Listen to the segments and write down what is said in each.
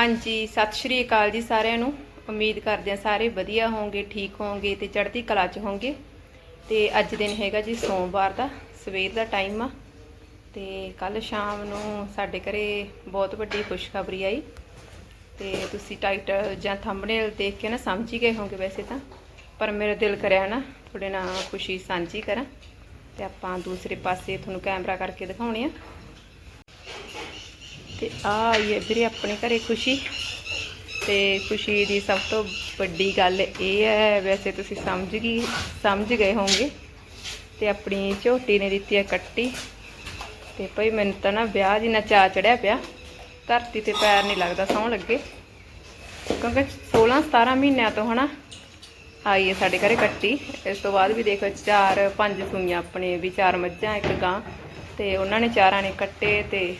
ਹਾਂਜੀ, ਸਤਿ ਸ਼੍ਰੀ ਅਕਾਲ ਜੀ ਸਾਰਿਆਂ ਨੂੰ। ਉਮੀਦ ਕਰਦੇ ਹਾਂ ਸਾਰੇ ਵਧੀਆ ਹੋਵੋਗੇ ਠੀਕ ਹੋਵੋਗੇ ਤੇ ਚੜ੍ਹਦੀ ਕਲਾ 'ਚ ਹੋਵੋਗੇ ਤੇ ਅੱਜ ਦਿਨ ਹੈਗਾ ਜੀ ਸੋਮਵਾਰ ਦਾ, ਸਵੇਰ ਦਾ ਟਾਈਮ ਆ। ਤੇ ਕੱਲ ਸ਼ਾਮ ਨੂੰ ਸਾਡੇ ਘਰੇ ਬਹੁਤ ਵੱਡੀ ਖੁਸ਼ਖਬਰੀ ਆਈ। ਤੇ ਤੁਸੀਂ ਟਾਈਟਲ ਜਾਂ ਥੰਬਨੇਲ ਦੇਖ ਕੇ ਨਾ ਸਮਝ ਹੀ ਗਏ ਹੋਵੋਗੇ ਵੈਸੇ ਤਾਂ। ਪਰ ਮੇਰਾ ਦਿਲ ਕਰਿਆ ਨਾ ਤੁਹਾਡੇ ਨਾਲ ਖੁਸ਼ੀ ਸਾਂਝੀ ਕਰਾਂ। ਤੇ ਆਪਾਂ ਦੂਸਰੇ ਪਾਸੇ ਤੁਹਾਨੂੰ ਕੈਮਰਾ ਕਰਕੇ ਦਿਖਾਉਣੇ ਆ। ਤੇ ਆ ਆਈ ਹੈ ਵੀਰੇ ਆਪਣੇ ਘਰੇ ਖੁਸ਼ੀ। ਤੇ ਖੁਸ਼ੀ ਦੀ ਸਭ ਤੋਂ ਵੱਡੀ ਗੱਲ ਇਹ ਹੈ, ਵੈਸੇ ਤੁਸੀਂ ਸਮਝ ਗਈ, ਸਮਝ ਗਏ ਹੋਵੋਗੇ। ਤੇ ਆਪਣੀ ਝੋਟੀ ਨੇ ਦਿੱਤੀ ਹੈ ਕੱਟੀ। ਤੇ ਭਈ ਮੈਨੂੰ ਤਾਂ ਨਾ ਵਿਆਹ ਜਿੰਨਾ ਚਾ ਚੜਿਆ ਪਿਆ। ਧਰਤੀ ਤੇ ਪੈਰ ਨਹੀਂ ਲੱਗਦਾ ਸੌਂ ਲੱਗੇ। ਕਿਉਂਕਿ 16 17 ਮਹੀਨਿਆਂ ਤੋਂ ਹਨਾ ਆਈ ਹੈ ਸਾਡੇ ਘਰੇ ਕੱਟੀ। ਇਸ ਤੋਂ ਬਾਅਦ ਵੀ ਦੇਖੋ ਚਾਰ ਪੰਜ ਸੂਈਆਂ ਆਪਣੇ, ਵੀ ਚਾਰ ਮੱਝਾਂ, ਇੱਕ ਗਾਂ। ਤੇ ਉਹਨਾਂ ਨੇ ਚਾਰਾਂ ਨੇ ਕੱਟੇ ਤੇ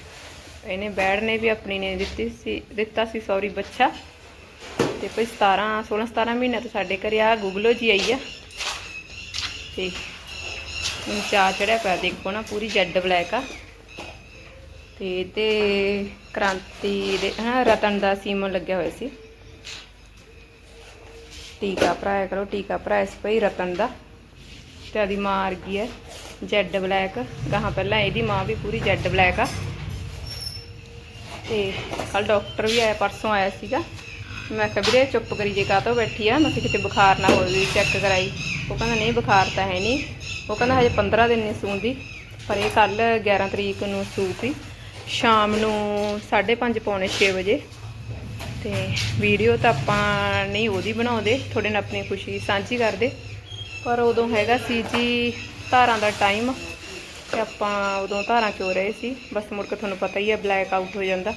ਇਹਨੇ ਬੈੜ ਨੇ ਵੀ ਆਪਣੀ ਨੇ ਦਿੱਤੀ ਸੀ, ਦਿੱਤਾ ਸੀ ਸੌਰੀ ਬੱਚਾ। ਤੇ ਕੋਈ 17 16 17 ਮਹੀਨੇ ਤੋਂ ਸਾਡੇ ਘਰੇ ਆ, ਗੁਗਲੋ ਜੀ ਆਈ ਆ। ਤੇ ਹੁਣ ਚਾ ਚੜਿਆ ਪਿਆ, ਦੇਖੋ ਨਾ, ਪੂਰੀ ਜੈਡ ਬਲੈਕ ਆ। ਤੇ ਤੇ ਕ੍ਰਾਂਤੀ ਦੇ ਹਾਂ ਰਤਨ ਦਾ ਸੀਮਨ ਲੱਗਿਆ ਹੋਇਆ ਸੀ। ਟੀਕਾ ਭਰਾਇਆ ਕਰੋ, ਟੀਕਾ ਭਰਾਇਆ ਸੀ ਭਈ ਰਤਨ ਦਾ। ਤੇ ਆਦੀ ਮਾਂ ਆ ਗਈ ਹੈ ਜੈਡ ਬਲੈਕ। ਗਾਹਾਂ ਪਹਿਲਾਂ ਇਹਦੀ ਮਾਂ ਵੀ ਪੂਰੀ ਜੈਡ ਬਲੈਕ ਆ। ਤੇ ਕੱਲ ਡਾਕਟਰ ਵੀ ਆਇਆ, ਪਰਸੋਂ ਆਇਆ ਸੀਗਾ। ਮੈਂ ਕਿਹਾ ਵੀਰੇ ਚੁੱਪ ਕਰੀ ਜੇ ਕਾਹਤੋਂ ਬੈਠੀ ਆ, ਮੈਂ ਕਿਤੇ ਬੁਖਾਰ ਨਾ ਹੋਵੇ ਚੈੱਕ ਕਰਾਈ। ਉਹ ਕਹਿੰਦਾ, ਨਹੀਂ, ਬੁਖਾਰ ਤਾਂ ਹੈ ਨਹੀਂ। ਉਹ ਕਹਿੰਦਾ, ਹਜੇ 15 ਦਿਨ ਨਹੀਂ ਸੂੰਦੀ ਪਰ ਇਹ ਕੱਲ 11 ਤਰੀਕ ਨੂੰ ਸੂਪੀ ਸ਼ਾਮ ਨੂੰ 5:30 ਪੌਣੇ 6 ਵਜੇ। ਤੇ ਵੀਡੀਓ ਤਾਂ ਆਪਾਂ ਨਹੀਂ ਉਹਦੀ ਬਣਾਉਂਦੇ ਤੁਹਾਡੇ ਨਾਲ ਆਪਣੀ ਖੁਸ਼ੀ ਸਾਂਝੀ ਕਰਦੇ। ਪਰ ਉਦੋਂ ਹੈਗਾ ਸੀ ਜੀ ਧਾਰਾਂ ਦਾ ਟਾਈਮ ਤੇ ਆਪਾਂ ਉਦੋਂ ਧਾਰਾਂ ਚੋ ਰਹੇ ਸੀ। ਬਸ ਮੁੜ ਕੇ ਤੁਹਾਨੂੰ ਪਤਾ ਹੀ ਹੈ ਬਲੈਕ ਆਊਟ ਹੋ ਜਾਂਦਾ।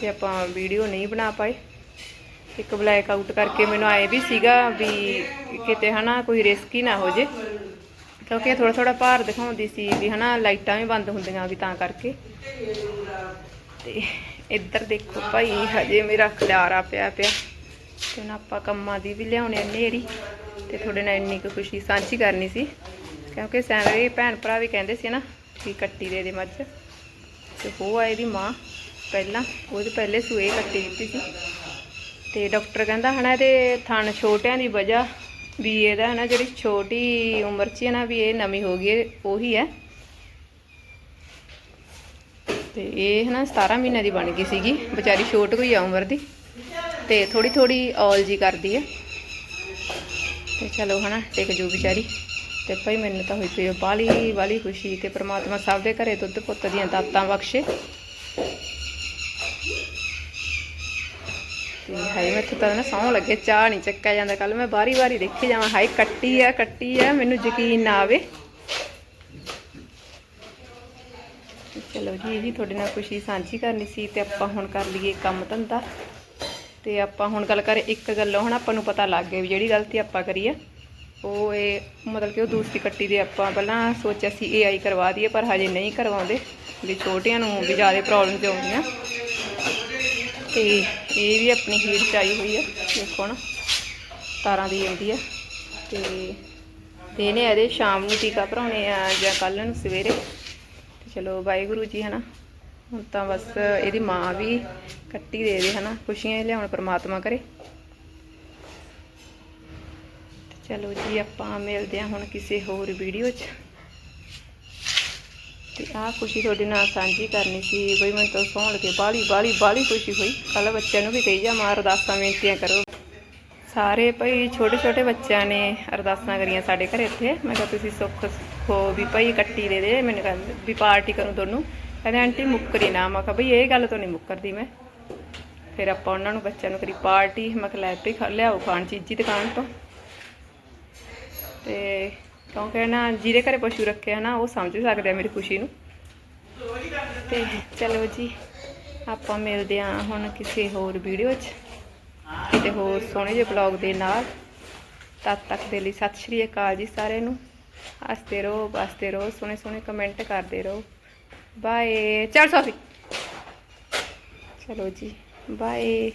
ਤੇ ਆਪਾਂ ਵੀਡੀਓ ਨਹੀਂ ਬਣਾ ਪਾਏ। ਇੱਕ ਬਲੈਕ ਆਊਟ ਕਰਕੇ ਮੈਨੂੰ ਆਏ ਵੀ ਸੀਗਾ ਵੀ ਕਿਤੇ ਹਨਾ ਕੋਈ ਰਿਸਕ ਹੀ ਨਾ ਹੋ ਜੇ। ਕਿਉਂਕਿ ਥੋੜਾ ਥੋੜਾ ਭਾਰ ਦਿਖਾਉਂਦੀ ਸੀ ਵੀ ਹਨਾ ਲਾਈਟਾਂ ਵੀ ਬੰਦ ਹੁੰਦੀਆਂ ਵੀ ਤਾਂ ਕਰਕੇ। ਤੇ ਇੱਧਰ ਦੇਖੋ ਭਾਈ, ਹਜੇ ਮੇਰਾ ਖਿਲਾਰਾ ਪਿਆ ਪਿਆ। ਤੇ ਹੁਣ ਆਪਾਂ ਕੰਮਾਂ ਦੀ ਵੀ ਲਿਆਉਣੇ ਨੇਰੀ ਤੇ ਤੁਹਾਡੇ ਨਾਲ ਇੰਨੀ ਕੁ ਖੁਸ਼ੀ ਸਾਂਝੀ ਕਰਨੀ ਸੀ। ਕਿਉਂਕਿ ਸਾਰੇ ਭੈਣ ਭਰਾ ਵੀ ਕਹਿੰਦੇ ਸੀ ਨਾ ਕਿ ਕੱਟੀ ਦੇ ਦੇ ਮੱਝ। ਤੇ ਉਹ ਆ ਇਹਦੀ ਮਾਂ ਪਹਿਲਾਂ ਉਹਦੇ ਪਹਿਲੇ ਸੂਏ ਕੱਟੀ ਦਿੱਤੀ ਸੀ। ਤੇ ਡਾਕਟਰ ਕਹਿੰਦਾ ਹਨਾ ਇਹਦੇ ਥਣ ਛੋਟਿਆਂ ਦੀ ਵਜ੍ਹਾ ਵੀ ਇਹਦਾ ਨਾ ਜਿਹੜੀ ਛੋਟੀ ਉਮਰ 'ਚ ਹੈ ਨਾ ਵੀ ਇਹ ਨਵੀਂ ਹੋ ਗਈ ਉਹੀ ਹੈ। ਤੇ ਇਹ ਹਨਾ 17 ਮਹੀਨਿਆਂ ਦੀ ਬਣ ਗਈ ਸੀਗੀ, ਵਿਚਾਰੀ ਛੋਟ ਕੋਈ ਆ ਉਮਰ ਦੀ। ਤੇ ਥੋੜੀ ਥੋੜੀ ਔਲ ਜੀ ਕਰਦੀ ਹੈ। ਤੇ ਚਲੋ ਹਨਾ, ਟਿਕ ਜੂ ਵਿਚਾਰੀ। ਤੇ ਭਾਈ ਮੈਨੂੰ ਤਾਂ ਹੋਈ ਪਈ ਆ ਬਾਲੀ ਬਾਲੀ ਖੁਸ਼ੀ ਤੇ ਪ੍ਰਮਾਤਮਾ ਸਭ ਦੇ ਘਰੇ ਦੁੱਧ ਪੁੱਤ ਦੀਆਂ ਦਾਤਾਂ ਬਖਸ਼ੇ। ਤੇ ਹਾਏ ਮੈਂ ਤਾਂ ਨਾ ਸੌਂ ਲੱਗੇ, ਚਾਹ ਨਹੀਂ ਚੱਕਿਆ ਜਾਂਦਾ। ਕੱਲ ਮੈਂ ਬਾਰੀ ਬਾਰੀ ਦੇਖੀ ਜਾਵਾਂ, ਹਾਏ, ਕੱਟੀ ਆ ਕੱਟੀ ਆ, ਮੈਨੂੰ ਯਕੀਨ ਨਾ ਆਵੇ। ਚਲੋ ਜੀ, ਇਹ ਵੀ ਤੁਹਾਡੇ ਨਾਲ ਖੁਸ਼ੀ ਸਾਂਝੀ ਕਰਨੀ ਸੀ ਤੇ ਆਪਾਂ ਹੁਣ ਕਰ ਲਈਏ ਕੰਮ ਧੰਦਾ। ਤੇ ਆਪਾਂ ਹੁਣ ਗੱਲ ਕਰੇ ਇੱਕ ਗੱਲੋਂ, ਹੁਣ ਆਪਾਂ ਨੂੰ ਪਤਾ ਲੱਗ ਗਿਆ ਵੀ ਜਿਹੜੀ ਗਲਤੀ ਆਪਾਂ ਕਰੀ ਆ ਉਹ ਇਹ ਮਤਲਬ ਕਿ ਉਹ ਦੂਸਰੀ ਕੱਟੀ ਦੇ ਆਪਾਂ ਪਹਿਲਾਂ ਸੋਚਿਆ ਸੀ ਏਆਈ ਕਰਵਾ ਦਈਏ, ਪਰ ਹਜੇ ਨਹੀਂ ਕਰਵਾਉਂਦੇ। ਵੀ ਛੋਟਿਆਂ ਨੂੰ ਵੀ ਜ਼ਿਆਦਾ ਪ੍ਰੋਬਲਮਸ ਆਉਂਦੀਆਂ। ਤੇ ਇਹ ਵੀ ਆਪਣੀ ਹੀਟ ਚ ਆਈ ਹੋਈ ਆ, ਦੇਖੋ ਨਾ। ਤਾਰਾਂ ਦੀ ਆਉਂਦੀ ਆ। ਤੇ ਤੇ ਇਹਨੇ ਇਹਦੇ ਸ਼ਾਮ ਨੂੰ ਟੀਕਾ ਭਰਾਉਣੇ ਆ ਜਾਂ ਕੱਲ ਨੂੰ ਸਵੇਰੇ। ਤੇ ਚਲੋ, ਵਾਹਿਗੁਰੂ ਜੀ, ਹਨਾ। ਹੁਣ ਤਾਂ ਬਸ ਇਹਦੀ ਮਾਂ ਵੀ ਕੱਟੀ ਦੇ ਦੇ, ਹਨਾ। ਖੁਸ਼ੀਆਂ ਲਿਆਉਣ, ਪ੍ਰਮਾਤਮਾ ਕਰੇ। ਚਲੋ ਜੀ, ਆਪਾਂ ਮਿਲਦੇ ਹਾਂ ਹੁਣ ਕਿਸੇ ਹੋਰ ਵੀਡੀਓ 'ਚ। ਤੇ ਆਹ ਖੁਸ਼ੀ ਤੁਹਾਡੇ ਨਾਲ ਸਾਂਝੀ ਕਰਨੀ ਸੀ, ਬਈ ਮੈਨੂੰ ਤਾਂ ਸੌਣ ਲੱਗੇ, ਬਾਲੀ ਬਾਲੀ ਬਾਲੀ ਖੁਸ਼ੀ ਹੋਈ। ਕੱਲ ਬੱਚਿਆਂ ਨੂੰ ਵੀ ਕਹੀ ਜਾ, ਮਾਂ ਅਰਦਾਸਾਂ ਬੇਨਤੀਆਂ ਕਰੋ। ਸਾਰੇ ਭਈ ਛੋਟੇ ਛੋਟੇ ਬੱਚਿਆਂ ਨੇ ਅਰਦਾਸਾਂ ਕਰੀਆਂ ਸਾਡੇ ਘਰੇ ਇੱਥੇ। ਮੈਂ ਕਿਹਾ ਤੁਸੀਂ ਸੁੱਖ ਹੋ ਵੀ ਭਈ ਕੱਟੀ ਦੇ ਦੇ, ਮੈਨੂੰ ਕਹਿੰਦੇ ਵੀ ਪਾਰਟੀ ਕਰੂੰ ਤੁਹਾਨੂੰ ਕਹਿੰਦੇ, ਆਂਟੀ, ਮੁੱਕਰੀ ਨਾ। ਮੈਂ ਕਿਹਾ ਭਈ ਇਹ ਗੱਲ ਤੋਂ ਨਹੀਂ ਮੁੱਕਰਦੀ ਮੈਂ। ਫਿਰ ਆਪਾਂ ਉਹਨਾਂ ਨੂੰ ਬੱਚਿਆਂ ਨੂੰ ਕਰੀ ਪਾਰਟੀ, ਮੈਂ ਕਿਹਾ, ਲੈ ਪਈ ਲਿਆਓ ਖਾਣ, ਚੀਜ਼ੀ ਦੁਕਾਨ ਤੋਂ। ਕਿਉਂਕਿ ਨਾ ਜਿਹਦੇ ਘਰੇ ਪਸ਼ੂ ਰੱਖੇ ਆ ਨਾ, ਉਹ ਸਮਝ ਸਕਦੇ ਆ ਮੇਰੀ ਖੁਸ਼ੀ ਨੂੰ। ਤੇ ਚਲੋ ਜੀ, ਆਪਾਂ ਮਿਲਦੇ ਆ ਹੁਣ ਕਿਸੇ ਹੋਰ ਵੀਡੀਓ 'ਚ, ਕਿਤੇ ਹੋਰ ਸੋਹਣੇ ਜਿਹੇ ਬਲੌਗ ਦੇ ਨਾਲ। ਤਦ ਤੱਕ ਦੇ ਲਈ ਸਤਿ ਸ਼੍ਰੀ ਅਕਾਲ ਜੀ ਸਾਰਿਆਂ ਨੂੰ। ਹੱਸਦੇ ਰਹੋ, ਬਸਦੇ ਰਹੋ, ਸੋਹਣੇ ਸੋਹਣੇ ਕਮੈਂਟ ਕਰਦੇ ਰਹੋ। ਬਾਏ ਚੱਲ ਸੋਫੀ ਚਲੋ ਜੀ ਬਾਏ